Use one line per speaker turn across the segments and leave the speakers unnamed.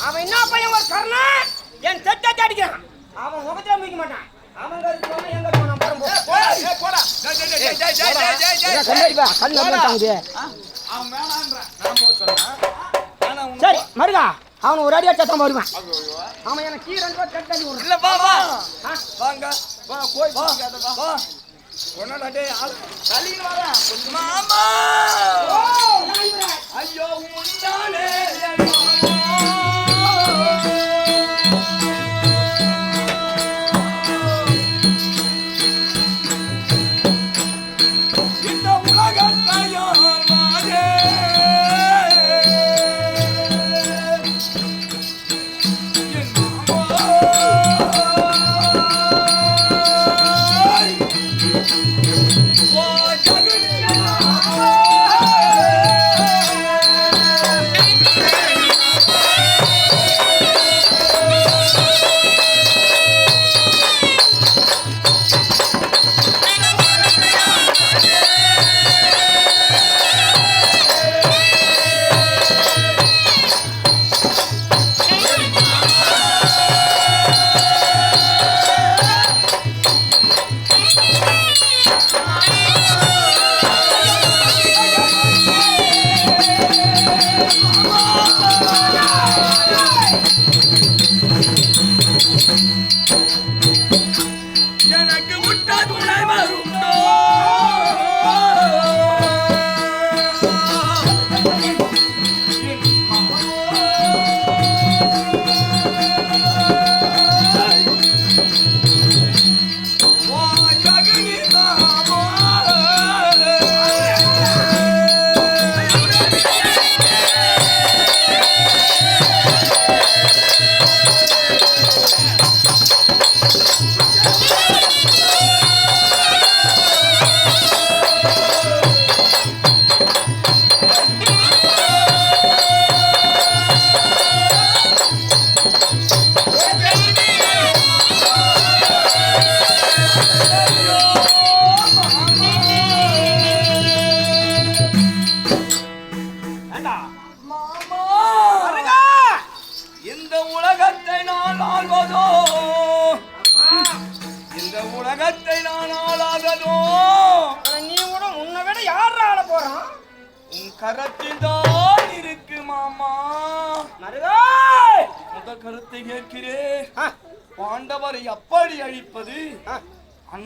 அவன் என்ன பையன் ஒரு கர்ணா என் செட்டை அடிக்கிறான் அவன் முகத்துல முடிக்க மாட்டான். அவன் எங்க போனான் சரி மருகா அவன் ஒரு அடியா சத்தம் வருவான். அவன் எனக்கு
கீரை வா. ஒன்னாடே தள்ளின்னு வரா கொஞ்சமா. ஐயோ
முன்னாலே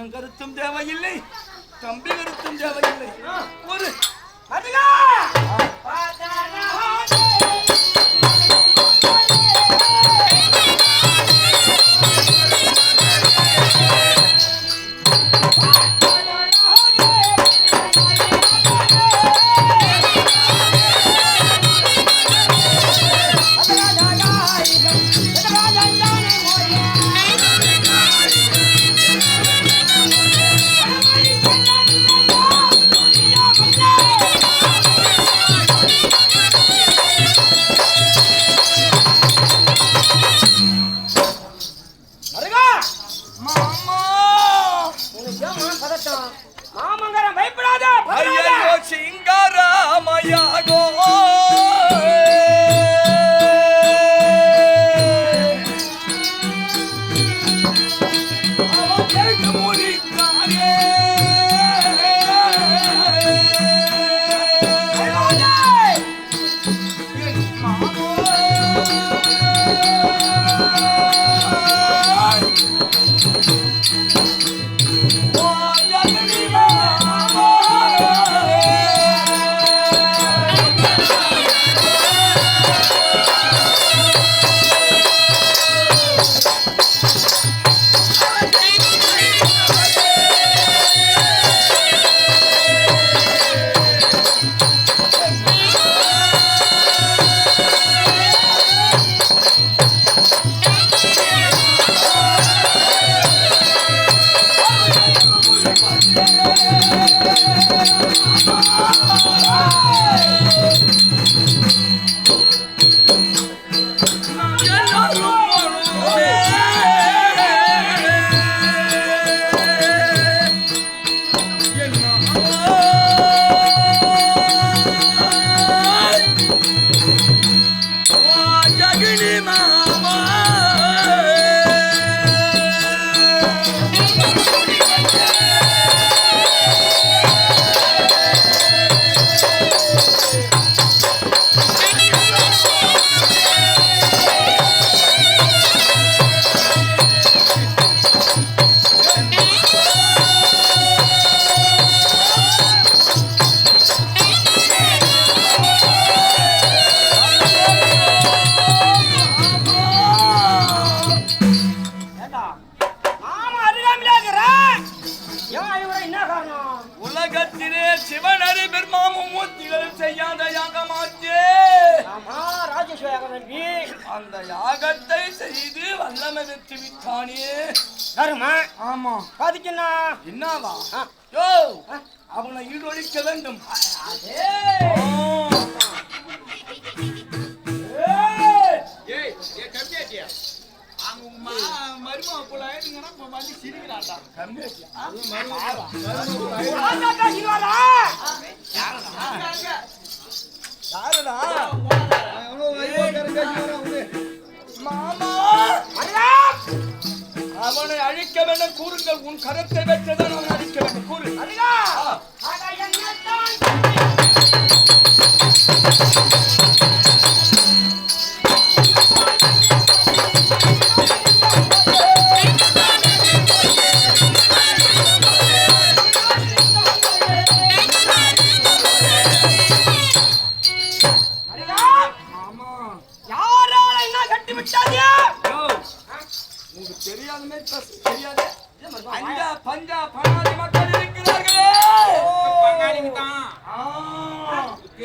தங்கம் கருத்தும் தேவையில்லை தம்பி கருத்தும் தேவையில்லை. ஒரு அதுகா
அந்த யாகத்தை செய்து வல்லமை வெற்றி விட்டானே.
தருமா?
ஆமா.
பாதிக்குன்னா
என்னவா. யோ. அவனை ஈடொழிக்க வேண்டும்.
மருமக இப்ப வந்து சிரிக்கிறான்டா.
ராஜா காசிவாரா
யாருடா? மாமா! அவனை அழிக்க வேண்டும் கூறுங்கள். உன் கரத்தை வைத்ததான் அவனை அழிக்க வேண்டும். கூறு.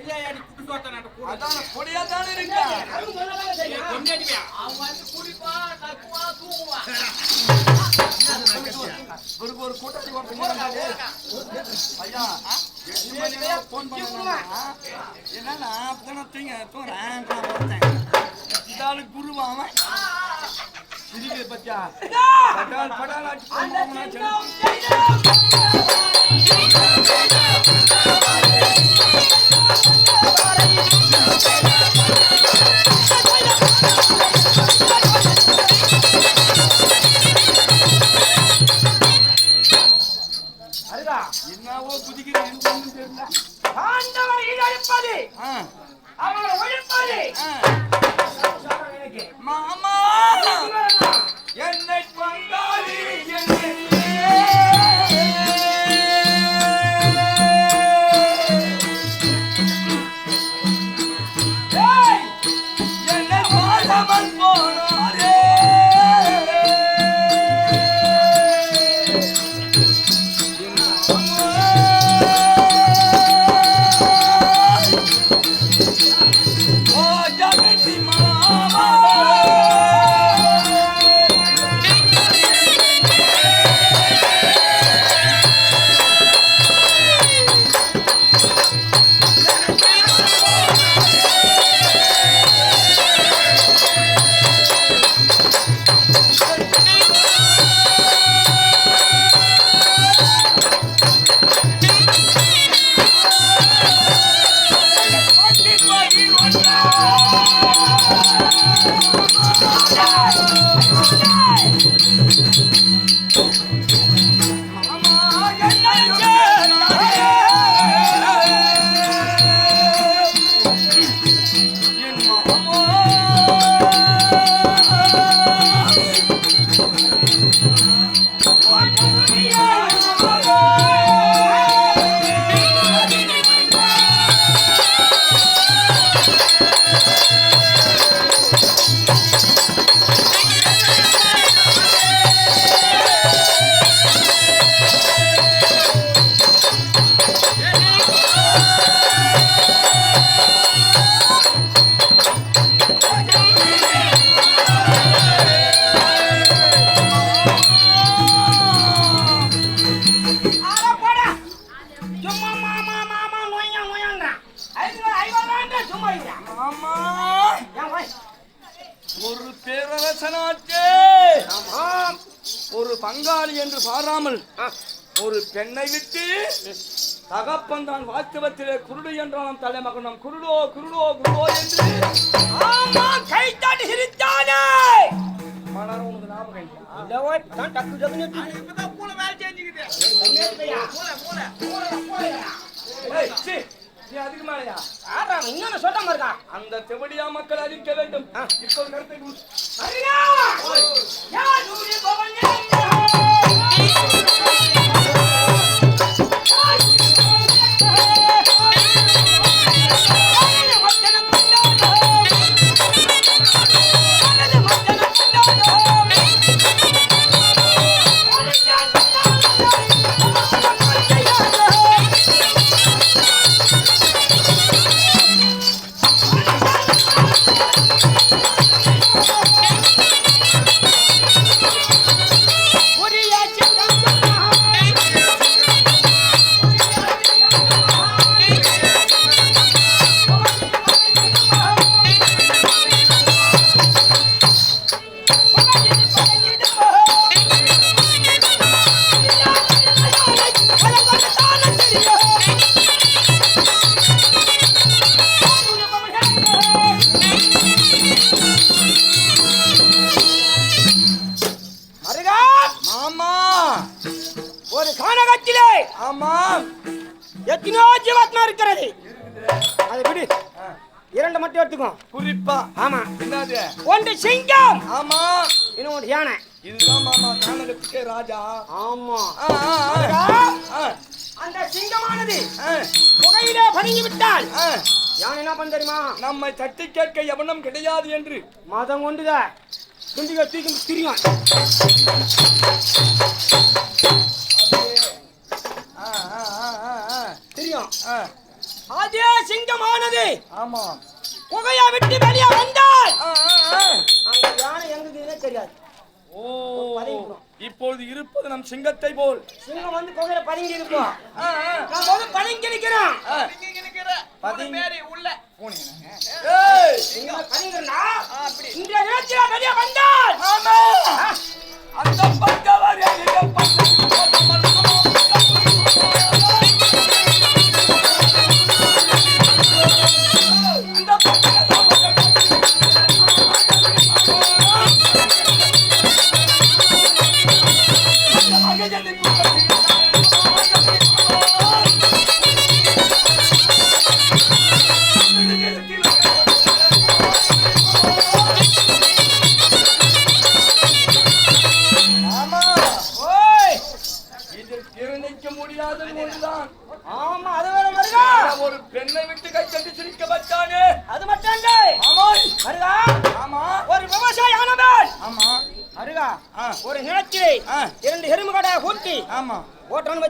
பெரியாடி கூட
அதான கொடியா தானே இருக்கா?
கம்மியாட்டியா அவன் வந்து குடிப்பா நக்குவா தூங்குவா.
ஒரு ஒரு கூட்டத்தை ஓட்டு ஐயா எட்டு மணி நேரம் போன் பண்ணா என்னன்னா போனத்தீங்க தூரேன் இதாலு குருவாம சிரிக்கிற பத்தியா? பட்டால் பட்டால் அடிச்சு பங்காளி என்று பாராமல் ஒரு பெண்ணை விட்டு தகப்பன் தான் வாஸ்தவத்திலே குருடு என்றாலும் தலைமகனம் குருடோ குருடோ குருடோ என்று
ஆமாம், கைத்தட்டி சிரித்தானே.
மலர் உனக்கு ஞாபகம்?
இல்ல ஓய், தான் டக்கு டக்குன்னு.
இப்பதான் மூளை வேலை
அதுக்கு மேலயா
அவன்? இன்னொன்னு சொல்லாம இருக்கா?
அந்த செவடியா மக்கள் அறிவிக்க வேண்டும்
ஆ.
இப்போது கருத்தை
ஒன்று யானை.
இதுதான் மாமா கானகத்துக்கே ராஜா.
ஆமா. அந்த சிங்கமானது புகையிலே பதுங்கி விட்டால். யானை என்ன பண்ண தெரியுமா?
நம்மை தட்டி கேட்க எவனும் கிடையாது என்று
மதம் கொண்டுத? துண்டிக தூக்கி திரியும். தெரியும் அதே சிங்கமானது
ஆமா.
புகையை விட்டு வெளியே வந்தால். அந்த யானை எங்க தெரியாது.
இப்பொழுது இருப்பது நம் சிங்கத்தை போல்.
சிங்கம் வந்து புகையில பதுங்கி இருக்கும்
ஆ, ஆ.
நான் வந்து பதுங்கி நிக்கிறேன்
பதிங்க.
உள்ள.
ஆமா. அந்த பக்கவர் எங்க அந்த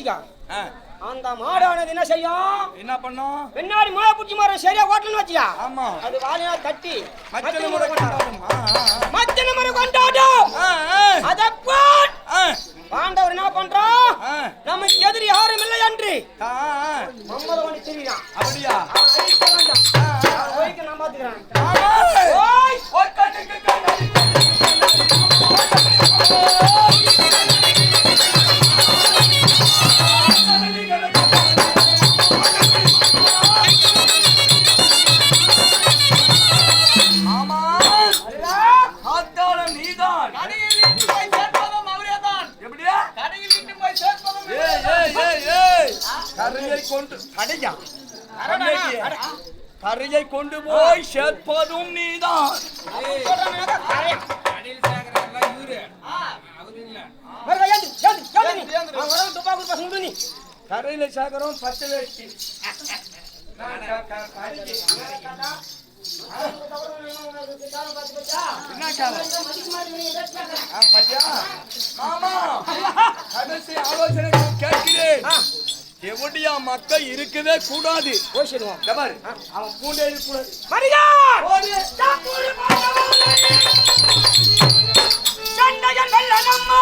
வச்சுக்க. அந்த மாடானது என்ன செய்யும்?
என்ன பண்ணோம்?
பின்னாடி மாய புடிச்சு மரம் சரியா ஓட்டணும்னு வச்சுக்க.
ஆமா.
அது வாலினா தட்டி.
மச்சல முறை கொண்டாடும்.
மத்திய முறை கொண்டாடும். அத போட். பாண்டவர் என்ன பண்றோம். நமக்கு எதிரி யாரும் இல்லை என்று. மம்மத பண்ணி திரியான்
அப்படியா?
ஏந்து, ஏந்து. அவன் வரவன் துப்பாக்கி பசங்க விடு நீ.
கரையில சாகரம் பச்சை வேஷ்டி. ஆலோசனை கேட்கிறேன். எவடியா மக்கள் இருக்கவே கூடாது.
போய் சொல்லுவோம்.
இந்த பாரு, அவன் பூண்டே இருக்கக்கூடாது
மரியா
போடு.
சண்டைகள் நம்மா.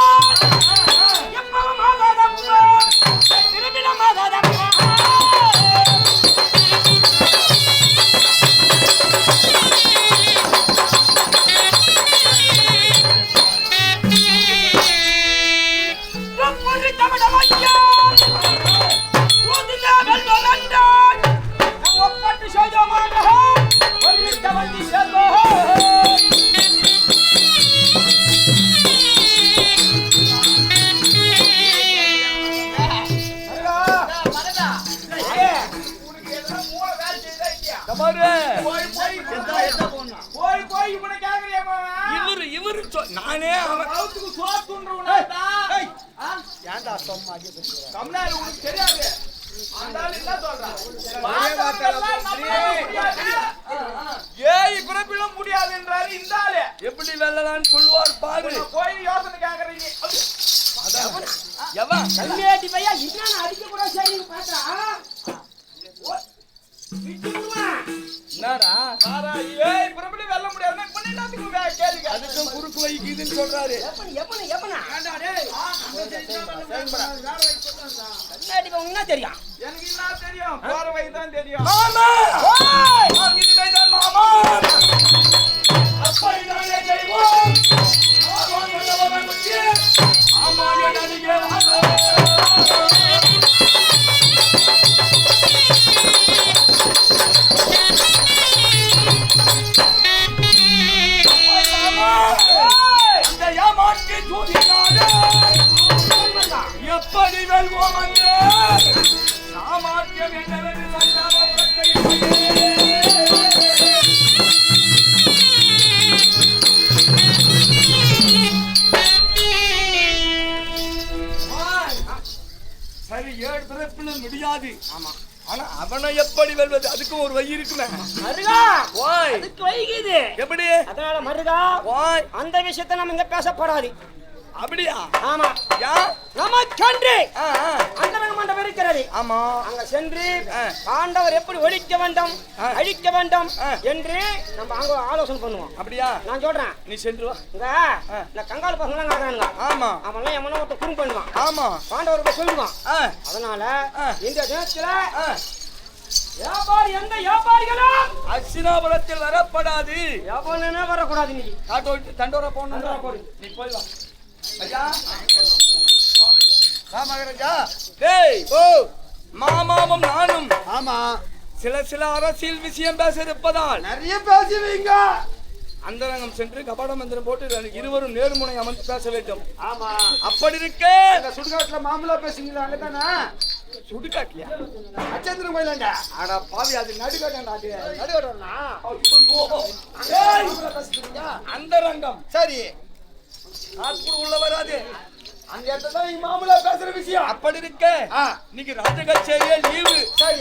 எவன்
கல்யாட்டி பையா இன்னும் அடிக்க கூட சரி பார்த்தா
என்னடா
பாரா, ஏய் பிறப்பில வெல்ல முடியாதுன்னா இப்ப நீ என்னத்துக்கு வே- கேக்குற?
அதுக்கும் குறுக்கு வைக்குதுன்னு சொல்றாரு
எப்பன எப்பன எப்பன என்ன தெரியும்
எனக்கு என்ன தெரியும் தான்
மாமா மாமா அப்பா இதானே தெய்வம் ஆமா Thank you. எப்படி வெல்வது அதுக்கும் ஒரு வழி இருக்குமே.
மருகா!
ஓய்
அதுக்கு வைகுது
எப்படி?
அதனால மருகா
ஓய்
அந்த விஷயத்தை நம்ம இங்க பேசப்படாது.
அப்படியா?
ஆமா.
யா?
நமக்கன்று.
ஆ, ஆ.
அந்த மண்டபம் இருக்கிறது.
ஆமா.
அங்க சென்று
ஆ.
ஆண்டவர் எப்படி ஒழிக்க வேண்டும். அழிக்க வேண்டும். என்று நம்ம அங்க ஆலோசனை பண்ணுவோம்.
அப்படியா?
நான் சொல்றேன்.
நீ சென்று வா.
இங்க. இந்த கங்கால் பசங்க காட்டுறானுங்க.
ஆமா.
அவன்லாம் எவனோ ஒருத்தர் குறும் பண்ணுவான்.
ஆமா.
பாண்டவர்கிட்ட சொல்லுவான். அதனால. இந்த தினத்துல
ஆ.
வியாபாரி எந்த வியாபாரிகளும்
அர்ச்சனாபுரத்தில் வரப்படாது.
எவனுமே வரக்கூடாது இன்னைக்கு
காட்டோ தண்டோரா
போடு.
நீ போய் வா. ஐயா.
வா மகராஜா
டேய்
ஓ
மாமாவும் நானும்
ஆமா.
சில சில அரசியல் விஷயம் பேச இருப்பதால்
நிறைய பேசுவீங்க
அந்தரங்கம் சென்று கபாட மந்திரம் போட்டு இருவரும் நேர்முனை அமர்ந்து பேச வேண்டும்.
ஆமா.
அப்படி இருக்க.
சுடுகாட்டுல மாமூலா பேசுவீங்களா அங்கதானே?
சுடுகாட்டியா
அச்சந்திரம் கோயிலாண்ட?
ஆனா பாவி அது நடுக்காட்டா அது
பேசுறீங்க
அந்தரங்கம்.
சரி.
நாட்குள் உள்ள வராது.
அந்த இடத்துல மாமூலா பேசுற விஷயம்.
அப்படி இருக்க. இன்னைக்கு ராஜ கச்சேரியே லீவு.
சரி.